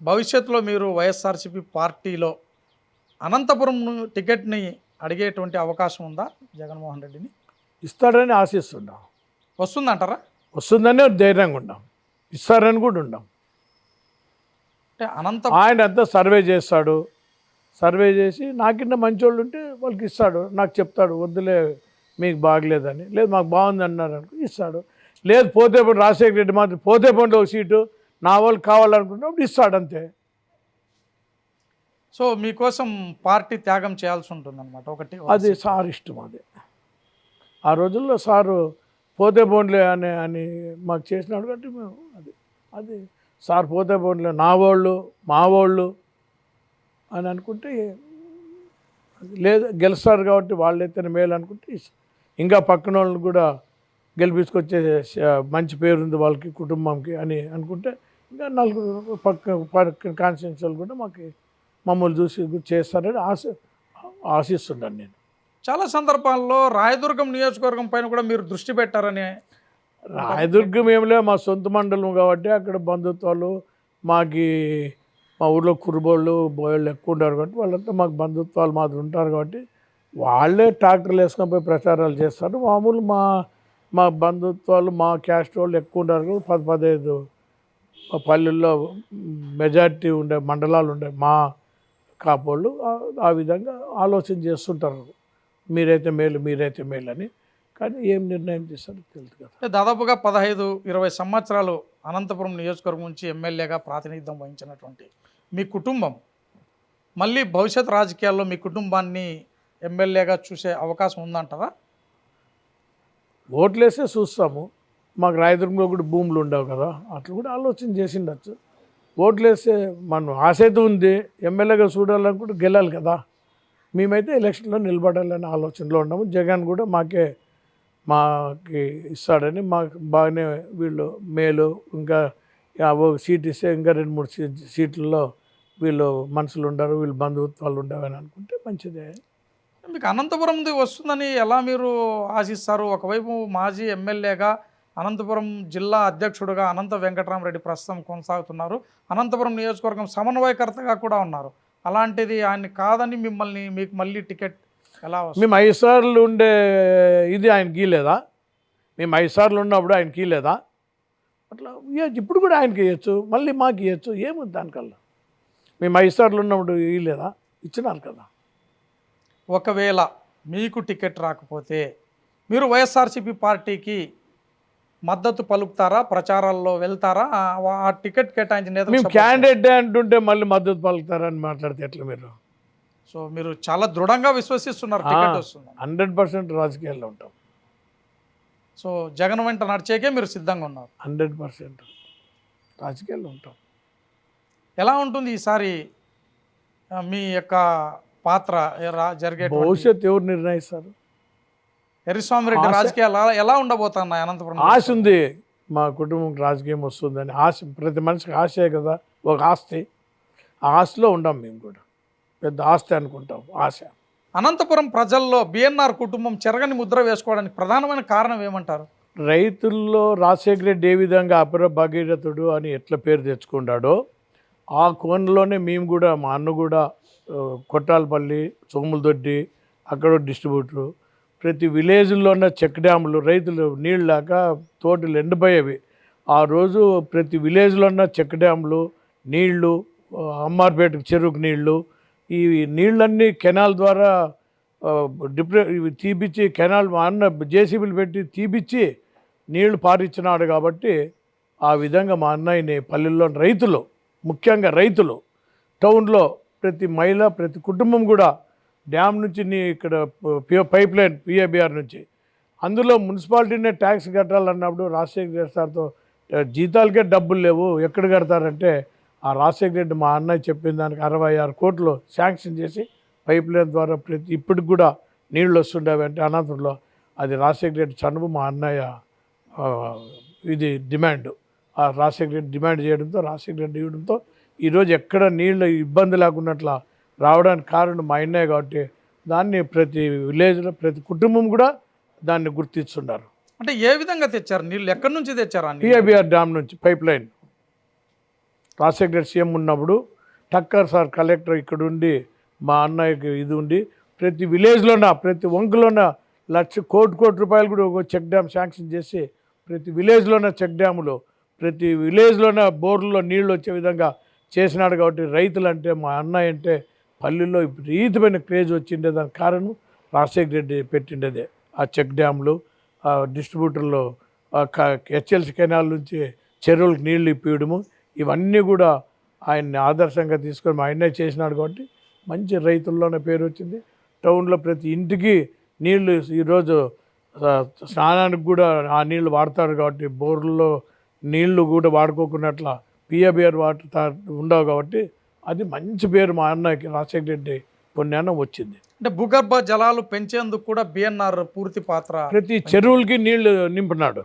భవిష్యత్తులో మీరు వైఎస్ఆర్సీపీ పార్టీలో అనంతపురం టికెట్ని అడిగేటువంటి అవకాశం ఉందా? జగన్మోహన్ రెడ్డిని? ఇస్తాడని ఆశిస్తున్నాం. వస్తుందంటారా? వస్తుందనే ధైర్యంగా ఉన్నాం. ఇస్తారని కూడా ఉన్నాం. అంటే అనంత ఆయన అంతా సర్వే చేస్తాడు. సర్వే చేసి నాకిన్న మంచోళ్ళు ఉంటే వాళ్ళకి ఇస్తాడు. నాకు చెప్తాడు వద్దులే మీకు బాగలేదని. లేదు మాకు బాగుంది అన్నారు అనుకో ఇస్తాడు. లేదు పోతే పోటీ రాజశేఖర రెడ్డి మాత్రం పోతే పోటీ ఒక సీటు. నా వాళ్ళు కావాలనుకున్నప్పుడు ఇస్తాడు అంతే సో మీకోసం పార్టీ త్యాగం చేయాల్సి ఉంటుంది అనమాట ఒకటి. అది సార్ ఇష్టం అది. ఆ రోజుల్లో సారు పోతే పోన్లే అని అని మాకు చేసినాడు కాబట్టి మేము అది అది సార్ పోతే పోన్లే నా వాళ్ళు మా వాళ్ళు అని అనుకుంటే అది లేదు గెలుస్తారు కాబట్టి వాళ్ళైతేనే మేలు అనుకుంటే ఇంకా పక్కన వాళ్ళని కూడా గెలిపించుకొచ్చే మంచి పేరు ఉంది వాళ్ళకి కుటుంబంకి అని అనుకుంటే ఇంకా నలుగురు పక్క పక్క కాన్స్టిట్యూన్సీ వాళ్ళు కూడా మాకు మమ్మల్ని చూసి చేస్తారని ఆశ ఆశిస్తున్నాను నేను. చాలా సందర్భాల్లో రాయదుర్గం నియోజకవర్గం పైన కూడా మీరు దృష్టి పెట్టారని రాయదుర్గం ఏమిలే మా సొంత మండలం కాబట్టి అక్కడ బంధుత్వాలు మాకి మా ఊర్లో కురుబోళ్ళు బోయళ్ళు ఎక్కువ ఉంటారు కాబట్టి వాళ్ళంతా మాకు బంధుత్వాలు మాత్రం ఉంటారు కాబట్టి వాళ్ళే ట్రాక్టర్లు వేసుకొని పోయి ప్రచారాలు చేస్తారు. మామూలు మా మా బంధుత్వాలు మా క్యాస్ట్ వాళ్ళు ఎక్కువ ఉంటారు కాబట్టి పది పదహైదు పల్లెల్లో మెజారిటీ ఉండే మండలాలు ఉండే మా కాపోళ్ళు ఆ- విధంగా ఆలోచన చేస్తుంటారు. మీరైతే మేలు మీరైతే మేలు అని కానీ ఏం నిర్ణయం చేస్తారో తెలియదు కదా. దాదాపుగా పదహైదు ఇరవై సంవత్సరాలు అనంతపురం నియోజకవర్గం నుంచి ఎమ్మెల్యేగా ప్రాతినిధ్యం వహించినటువంటి మీ కుటుంబం మళ్ళీ భవిష్యత్ రాజకీయాల్లో మీ కుటుంబాన్ని ఎమ్మెల్యేగా చూసే అవకాశం ఉందంటారా? ఓట్లేస్తే చూస్తాము. మాకు రాయదుర్గంలో కూడా భూములు ఉండవు కదా. అట్లా కూడా ఆలోచన చేసిండొచ్చు. ఓట్లేస్తే మనం ఆశ అయితే ఉంది ఎమ్మెల్యేగా చూడాలనుకుంటే గెలాలి కదా. మేమైతే ఎలక్షన్లో నిలబడాలనే ఆలోచనలో ఉన్నాము. జగన్ కూడా మాకే మాకి ఇస్తాడని మాకు బాగానే వీళ్ళు మేలు ఇంకా సీట్ ఇస్తే ఇంకా రెండు మూడు సీ సీట్లలో వీళ్ళు మనుషులు ఉండరు వీళ్ళు బంధుత్వాలు ఉండవని అనుకుంటే మంచిదే. మీకు అనంతపురంది వస్తుందని ఎలా మీరు ఆశిస్తారు? ఒకవైపు మాజీ ఎమ్మెల్యేగా అనంతపురం జిల్లా అధ్యక్షుడుగా అనంత వెంకటరామరెడ్డి ప్రస్తుతం కొనసాగుతున్నారు. అనంతపురం నియోజకవర్గం సమన్వయకర్తగా కూడా ఉన్నారు. అలాంటిది ఆయన కాదని మిమ్మల్ని మీకు మళ్ళీ టికెట్ ఎలా మేము ఐదు సార్లు ఉండే ఇది ఆయన గీలేదా మేము ఐదు సార్లు ఉన్నప్పుడు ఆయన గీలేదా అట్లా ఇవ్వచ్చు ఇప్పుడు కూడా ఆయనకి ఇవ్వచ్చు మళ్ళీ మాకు ఇవ్వచ్చు ఏముంది దానికల్లా? మేము ఐదు సార్లు ఉన్నప్పుడు ఇవ్వలేదా ఇచ్చినారు కదా. ఒకవేళ మీకు టికెట్ రాకపోతే మీరు వైఎస్ఆర్సీపీ పార్టీకి మద్దతు పలుకుతారా? ప్రచారాల్లో వెళ్తారా? ఆ- టికెట్ కేటాయించిన మేము క్యాండిడేట్ అంటుంటే మళ్ళీ మద్దతు పలుకుతారని మాట్లాడితే ఎట్లా మీరు? సో మీరు చాలా దృఢంగా విశ్వసిస్తున్నారు టికెట్ వస్తుంది. హండ్రెడ్ పర్సెంట్ రాజకీయాల్లో ఉంటాం. సో జగన్ వెంట నడిచేకే మీరు సిద్ధంగా ఉన్నారు. హండ్రెడ్ పర్సెంట్ రాజకీయాల్లో ఉంటాం. ఎలా ఉంటుంది ఈసారి మీ యొక్క పాత్ర జరిగే భవిష్యత్ ఎవరు నిర్ణయిస్తారు? రెడ్డి రాజకీయాలు ఎలా- ఉండబోతున్నాయి అనంతపురం ఆశ ఉంది. మా కుటుంబం రాజకీయం వస్తుందని ఆశ ప్రతి మనిషికి ఆశే కదా ఒక ఆస్తి. ఆ ఆశలో ఉండం మేము కూడా. పెద్ద ఆస్తి అనుకుంటాం ఆశ. అనంతపురం ప్రజల్లో బిఎన్ఆర్ కుటుంబం చెరగని ముద్ర వేసుకోవడానికి ప్రధానమైన కారణం ఏమంటారు? రైతుల్లో రాజశేఖర రెడ్డి ఏ విధంగా అపర భగీరథుడు అని ఎట్లా పేరు తెచ్చుకున్నాడో ఆ కోణంలోనే మేము కూడా మా అన్న కూడా కొట్టాలపల్లి సోములదొడ్డి అక్కడ డిస్ట్రిబ్యూటరు ప్రతి విలేజ్లో ఉన్న చెక్ డ్యాములు రైతులు నీళ్ళు లేక తోటలు ఎండిపోయేవి. ఆ రోజు ప్రతి విలేజ్లో ఉన్న చెక్ డ్యాములు నీళ్ళు అమ్మార్పేటకు చెరువుకు నీళ్ళు ఈ నీళ్ళన్నీ కెనాల్ ద్వారా డిప్రె ఇవి తీపిచ్చి కెనాల్ మా అన్న జేసీబీలు పెట్టి తీపిచ్చి నీళ్ళు పారించినాడు కాబట్టి ఆ విధంగా మా అన్నయ్యని పల్లెల్లో రైతులు ముఖ్యంగా రైతులు టౌన్లో ప్రతి మహిళ ప్రతి కుటుంబం కూడా డ్యామ్ నుంచి నీ ఇక్కడ పైప్ లైన్ పిఏబిఆర్ నుంచి. అందులో మున్సిపాలిటీనే ట్యాక్స్ కట్టాలన్నప్పుడు రాజశేఖర రెడ్డి సార్తో జీతాలకే డబ్బులు లేవు ఎక్కడ కడతారంటే ఆ రాజశేఖర రెడ్డి మా అన్నయ్య చెప్పిన దానికి అరవై ఆరు కోట్లు శాంక్షన్ చేసి పైప్ లైన్ ద్వారా ప్రతి ఇప్పటికి కూడా నీళ్ళు వస్తుండేవి అంటే అనంతపురంలో. అది రాజశేఖర రెడ్డి చనువు మా అన్నయ్య ఇది డిమాండ్. ఆ రాజశేఖర రెడ్డి డిమాండ్ చేయడంతో రాజశేఖర రెడ్డి ఇవ్వడంతో ఈరోజు ఎక్కడ నీళ్ళు ఇబ్బంది లేకున్నట్ల రావడానికి కారణం మా అన్నయ్య కాబట్టి దాన్ని ప్రతి విలేజ్లో ప్రతి కుటుంబం కూడా దాన్ని గుర్తిస్తున్నారు అంటే ఏ విధంగా తెచ్చారు? నీళ్ళు ఎక్కడి నుంచి తెచ్చారు? పిఐబిఆర్ డ్యామ్ నుంచి పైప్ లైన్. రాజశేఖర సీఎం ఉన్నప్పుడు టక్కర్ సార్ కలెక్టర్ ఇక్కడ ఉండి మా అన్నయ్యకి ఇది ఉండి ప్రతి విలేజ్లోన ప్రతి వంకలోన లక్ష కోటి కోటి రూపాయలు కూడా ఒక చెక్ డ్యామ్ శాంక్షన్ చేసి ప్రతి విలేజ్లోన చెక్ డ్యాములు ప్రతి విలేజ్లోన బోర్లలో నీళ్ళు వచ్చే విధంగా చేసినాడు కాబట్టి రైతులు అంటే మా అన్నయ్య అంటే పల్లెల్లో విపరీతమైన క్రేజ్ వచ్చిండే దానికి కారణం రాజశేఖర రెడ్డి పెట్టిండేదే. ఆ చెక్ డ్యాములు ఆ డిస్ట్రిబ్యూటర్లు హెచ్ఎల్సి కెనాల్ నుంచి చెరువులకు నీళ్ళు ఇప్పియడము ఇవన్నీ కూడా ఆయన్ని ఆదర్శంగా తీసుకొని మా ఆయనే చేసినాడు కాబట్టి మంచి రైతుల్లోనే పేరు వచ్చింది. టౌన్లో ప్రతి ఇంటికి నీళ్ళు ఈరోజు స్నానానికి కూడా ఆ నీళ్ళు వాడతారు కాబట్టి బోర్లలో నీళ్ళు కూడా వాడుకోకున్నట్ల పిఏబిఆర్ వాటర్ ఉండవు కాబట్టి అది మంచి పేరు మా అన్నకి రాజశేఖర రెడ్డి పుణ్యానం వచ్చింది. అంటే భూగర్భ జలాలు పెంచేందుకు కూడా బిఎన్ఆర్ పూర్తి పాత్ర ప్రతి చెరువులకి నీళ్ళు నింపినాడు.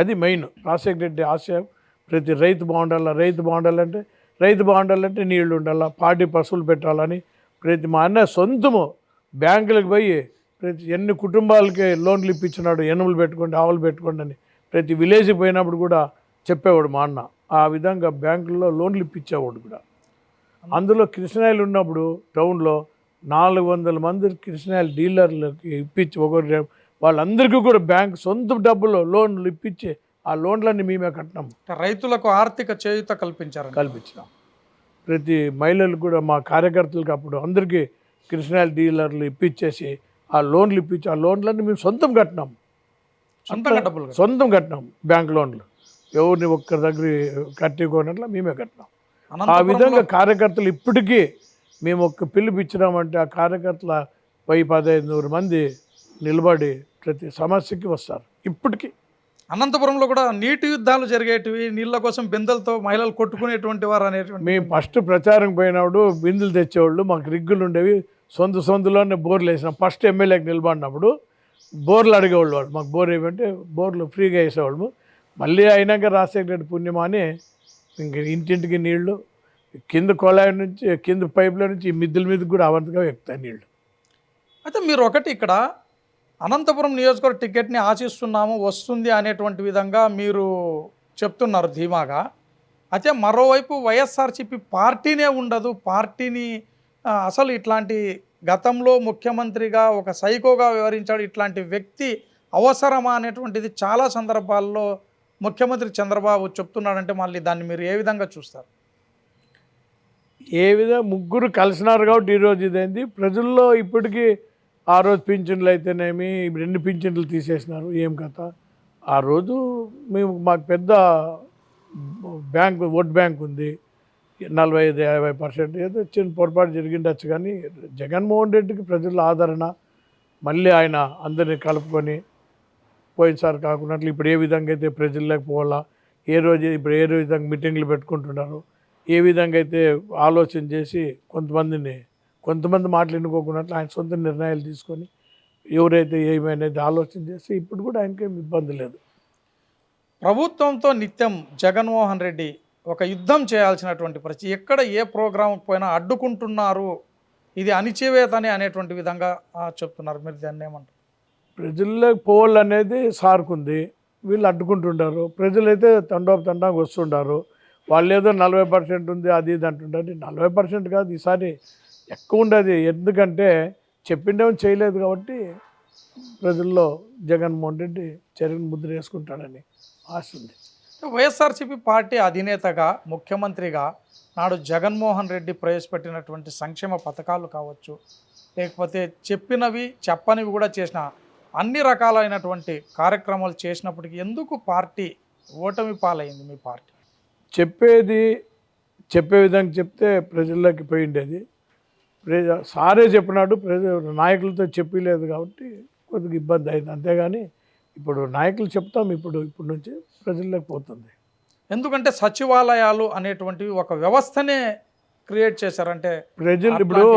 అది మెయిన్ రాజశేఖర రెడ్డి ఆశయం. ప్రతి రైతు బాగుండాలా రైతు బాగుండాలంటే రైతు బాగుండాలంటే నీళ్ళు ఉండాలా పాడి పశువులు పెట్టాలని ప్రతి మా అన్న సొంతము బ్యాంకులకు పోయి ప్రతి ఎన్ని కుటుంబాలకి లోన్లు ఇప్పించినాడు ఎనుములు పెట్టుకోండి ఆవులు పెట్టుకోండి అని ప్రతి విలేజ్కి పోయినప్పుడు కూడా చెప్పేవాడు మా అన్న. ఆ విధంగా బ్యాంకుల్లో లోన్లు ఇప్పించేవాడు కూడా. అందులో కృష్ణాయిలు ఉన్నప్పుడు టౌన్లో నాలుగు వందల మంది కృష్ణాయిల డీలర్లకి ఇప్పించి ఒకరు వాళ్ళందరికీ కూడా బ్యాంక్ సొంత డబ్బులు లోన్లు ఇప్పించి ఆ లోన్లన్నీ మేమే కట్టినాము అంటే రైతులకు ఆర్థిక చేయుత కల్పించారండి కల్పించినాం. ప్రతి మహిళలకు కూడా మా కార్యకర్తలకు అప్పుడు అందరికీ కృష్ణాయిల డీలర్లు ఇప్పించేసి ఆ లోన్లు ఇప్పించి ఆ లోన్లన్నీ మేము సొంతం కట్టినాం. సొంతంగా డబ్బులు. సొంతం కట్టినాం బ్యాంక్ లోన్లు. ఎవరిని ఒక్కరి దగ్గర కట్టుకోనట్ల మేమే కట్టినాం. ఆ విధంగా కార్యకర్తలు ఇప్పటికీ మేము ఒక్క పిలుపు ఇచ్చినామంటే ఆ కార్యకర్తల వెయ్యి పదహైదు నూరు మంది నిలబడి ప్రతి సమస్యకి వస్తారు ఇప్పటికీ. అనంతపురంలో కూడా నీటి యుద్ధాలు జరిగేటివి నీళ్ళ కోసం బిందెలతో మహిళలు కొట్టుకునేటువంటి వారు అనేటువంటి మేము ఫస్ట్ ప్రచారం పోయినప్పుడు బిందులు తెచ్చేవాళ్ళు మాకు రిగ్గులు ఉండేవి సొంత సొంతలోనే బోర్లు వేసినాం. ఫస్ట్ ఎమ్మెల్యేకి నిలబడినప్పుడు బోర్లు అడిగేవాళ్ళు వాళ్ళు. మాకు బోర్ ఏమంటే బోర్లు ఫ్రీగా వేసేవాళ్ళు మళ్ళీ అయినాక రాజశేఖర రెడ్డి పుణ్యమా అని ఇంక ఇంటింటికి నీళ్ళు కింద కొళాయి నుంచి కింద పైపుల నుంచి మిద్దుల మిద్దెల మీద కూడా అవంతగా ఎక్కుతాయి నీళ్ళు. అయితే మీరు ఒకటి ఇక్కడ అనంతపురం నియోజకవర్గ టికెట్ని ఆశిస్తున్నాము వస్తుంది అనేటువంటి విధంగా మీరు చెప్తున్నారు ధీమాగా. అయితే మరోవైపు వైఎస్ఆర్సీపీ పార్టీనే ఉండదు పార్టీని అసలు ఇట్లాంటి గతంలో ముఖ్యమంత్రిగా ఒక సైకోగా వివరించాడు ఇట్లాంటి వ్యక్తి అవసరమా అనేటువంటిది చాలా సందర్భాల్లో ముఖ్యమంత్రి చంద్రబాబు చెప్తున్నాడంటే మళ్ళీ దాన్ని మీరు ఏ విధంగా చూస్తారు? ఏ విధంగా ముగ్గురు కలిసినారు కాబట్టి ఈరోజు ఇదైంది? ప్రజల్లో ఇప్పటికీ ఆ రోజు పింఛన్లు అయితేనేమి రెండు పింఛన్లు తీసేసినారు. ఏం కథ? ఆ రోజు మేము మాకు పెద్ద బ్యాంక్ ఓట్ బ్యాంక్ ఉంది. నలభై ఐదు యాభై పర్సెంట్ ఏదో చిన్న పొరపాటు జరిగిండొచ్చు కానీ జగన్మోహన్ రెడ్డికి ప్రజల ఆదరణ మళ్ళీ ఆయన అందరినీ కలుపుకొని పోయినసారి కాకుండా ఇప్పుడు ఏ విధంగా అయితే ప్రజల్లోకి పోవాలా ఏ రోజు ఇప్పుడు ఏ విధంగా మీటింగ్లు పెట్టుకుంటున్నారు ఏ విధంగా అయితే ఆలోచన చేసి కొంతమందిని కొంతమంది మాటలు ఎన్నుకోకున్నట్లు ఆయన సొంత నిర్ణయాలు తీసుకొని ఎవరైతే ఏమైనది ఆలోచన చేసి ఇప్పుడు కూడా ఆయనకేం ఇబ్బంది లేదు. ప్రభుత్వంతో నిత్యం జగన్మోహన్ రెడ్డి ఒక యుద్ధం చేయాల్సినటువంటి పరిస్థితి ఎక్కడ ఏ ప్రోగ్రాంకి పోయినా అడ్డుకుంటున్నారు ఇది అణిచివేతని అనేటువంటి విధంగా చెప్తున్నారు. మీరు దాన్ని ఏమంటారు? ప్రజల్లో పోల్ అనేది సార్కుంది. వీళ్ళు అడ్డుకుంటుంటారు ప్రజలైతే తండోపు తండానికి వస్తుంటారు వాళ్ళు ఏదో నలభై పర్సెంట్ ఉంది అది ఇది అంటుంటారు నలభై పర్సెంట్ కాదు ఈసారి ఎక్కువ ఉండేది. ఎందుకంటే చెప్పిండేమో చేయలేదు కాబట్టి ప్రజల్లో జగన్మోహన్ రెడ్డి చర్యను ముద్ర వేసుకుంటాడని ఆశ ఉంది. వైఎస్ఆర్సీపీ పార్టీ అధినేతగా ముఖ్యమంత్రిగా నాడు జగన్మోహన్ రెడ్డి ప్రవేశపెట్టినటువంటి సంక్షేమ పథకాలు కావచ్చు లేకపోతే చెప్పినవి చెప్పనివి కూడా చేసిన అన్ని రకాలైనటువంటి కార్యక్రమాలు చేసినప్పటికీ ఎందుకు పార్టీ ఓటమి పాలైంది మీ పార్టీ? చెప్పేది చెప్పే విధంగా చెప్తే ప్రజల్లోకి పోయి ఉండేది ప్రజ సారే చెప్పినాడు ప్రజ నాయకులతో చెప్పలేదు కాబట్టి కొద్దిగా ఇబ్బంది అయింది. అంతేగాని ఇప్పుడు నాయకులు చెప్తాం ఇప్పుడు ఇప్పుడు నుంచి ప్రజల్లోకి పోతుంది. ఎందుకంటే సచివాలయాలు అనేటువంటివి ఒక వ్యవస్థనే క్రియేట్ చేశారంటే ప్రజలు ఇప్పుడు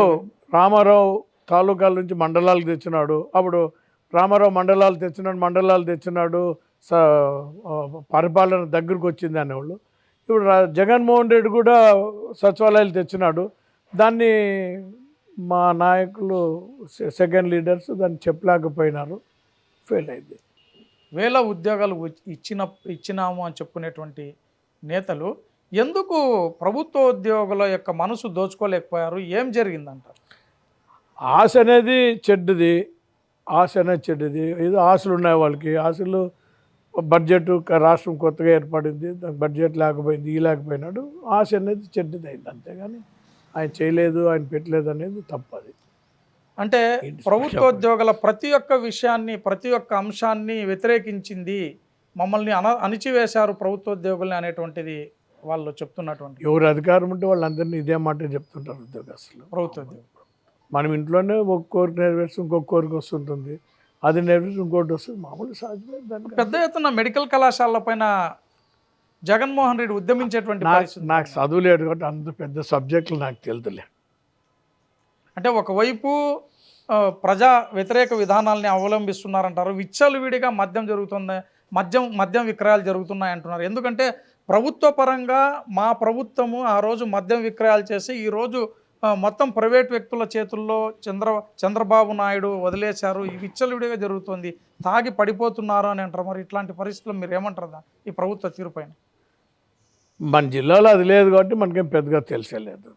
రామారావు తాలూకాల నుంచి మండలాలు తెచ్చినాడు. అప్పుడు రామారావు మండలాలు తెచ్చినాడు మండలాలు తెచ్చినాడు స పరిపాలన దగ్గరకు వచ్చింది అనేవాళ్ళు. ఇప్పుడు జగన్మోహన్ రెడ్డి కూడా సచివాలయాలు తెచ్చినాడు దాన్ని మా నాయకులు సెకండ్ లీడర్స్ దాన్ని చెప్పలేకపోయినారు ఫెయిల్ అయింది. వేల ఉద్యోగాలు ఇచ్చిన ఇచ్చినాము అని చెప్పుకునేటువంటి నేతలు ఎందుకు ప్రభుత్వ ఉద్యోగుల యొక్క మనసు దోచుకోలేకపోయారు? ఏం జరిగిందంటారు ఆశ అనేది చెడ్డది. ఆశ అనేది చెడ్డది. ఏదో ఆశలు ఉన్నాయి వాళ్ళకి. ఆశలు బడ్జెట్ రాష్ట్రం కొత్తగా ఏర్పడింది. దానికి బడ్జెట్ లేకపోయింది ఈ లేకపోయినాడు. ఆశ అనేది చెడ్డది అయింది అంతేగాని ఆయన చేయలేదు ఆయన పెట్టలేదు అనేది తప్పది. అంటే ఏంటి ప్రభుత్వ ఉద్యోగుల ప్రతి ఒక్క విషయాన్ని ప్రతి ఒక్క అంశాన్ని వ్యతిరేకించింది మమ్మల్ని అన అణిచివేశారు ప్రభుత్వ ఉద్యోగుల్ని అనేటువంటిది వాళ్ళు చెప్తున్నటువంటి ఎవరు అధికారం ఉంటే వాళ్ళందరినీ ఇదే మాట చెప్తుంటారు ఉద్యోగస్తులు. ప్రభుత్వ ఉద్యోగులు మనం ఇంట్లోనే ఒక కోరిక నెరవేర్చి ఇంకొక కోరిక వస్తుంటుంది. అది నెరవేర్చి ఇంకోటి వస్తుంది. మామూలు సహజమే దానికి. పెద్ద ఎత్తున మెడికల్ కళాశాలల పైన జగన్మోహన్ రెడ్డి ఉద్యమించేటువంటి నాకు పరిస్థితి నాకు చదువులేదు కాబట్టి అంత పెద్ద సబ్జెక్టులు నాకు తెలుదులే. అంటే ఒకవైపు ప్రజా వ్యతిరేక విధానాల్ని అవలంబిస్తున్నారంటారు. విచ్చలవిడిగా మద్యం జరుగుతుంది మద్యం మద్యం విక్రయాలు జరుగుతున్నాయి అంటున్నారు. ఎందుకంటే ప్రభుత్వ పరంగా మా ప్రభుత్వము ఆ రోజు మద్యం విక్రయాలు చేసి ఈరోజు మొత్తం ప్రైవేట్ వ్యక్తుల చేతుల్లో చంద్ర చంద్రబాబు నాయుడు వదిలేశారు. ఈ విచ్చలవిడిగా జరుగుతుంది. తాగి పడిపోతున్నారు అని అంటారు. మరి ఇట్లాంటి పరిస్థితులు మీరు ఏమంటారు? దా- ఈ ప్రభుత్వ తీరుపైన మన జిల్లాలో అది లేదు కాబట్టి మనకేం పెద్దగా తెలిసేలేదు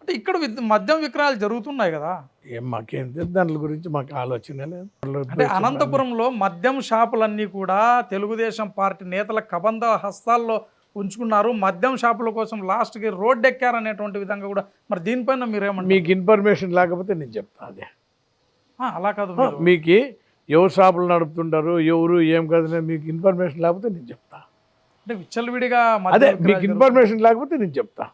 అంటే ఇక్కడ మద్యం విక్రయాలు జరుగుతున్నాయి కదా. ఏం మాకేం తెలుసు దాని గురించి మాకు ఆలోచన లేదు. అంటే అనంతపురంలో మద్యం షాపులన్నీ కూడా తెలుగుదేశం పార్టీ నేతల కబంధ హస్తాల్లో ఉంచుకున్నారు. మద్యం షాపుల కోసం లాస్ట్కి రోడ్డు ఎక్కారనేటువంటి విధంగా కూడా మరి దీనిపైన మీరేమంటారు? మీకు ఇన్ఫర్మేషన్ లేకపోతే నేను చెప్తా అదే. అలా కాదు. మీకు ఎవరు షాపులు నడుపుతుంటారు ఎవరు ఏం కదా మీకు ఇన్ఫర్మేషన్ లేకపోతే నేను చెప్తా. అంటే విచ్చలవిడిగా అదే మీకు ఇన్ఫర్మేషన్ లేకపోతే నేను చెప్తా.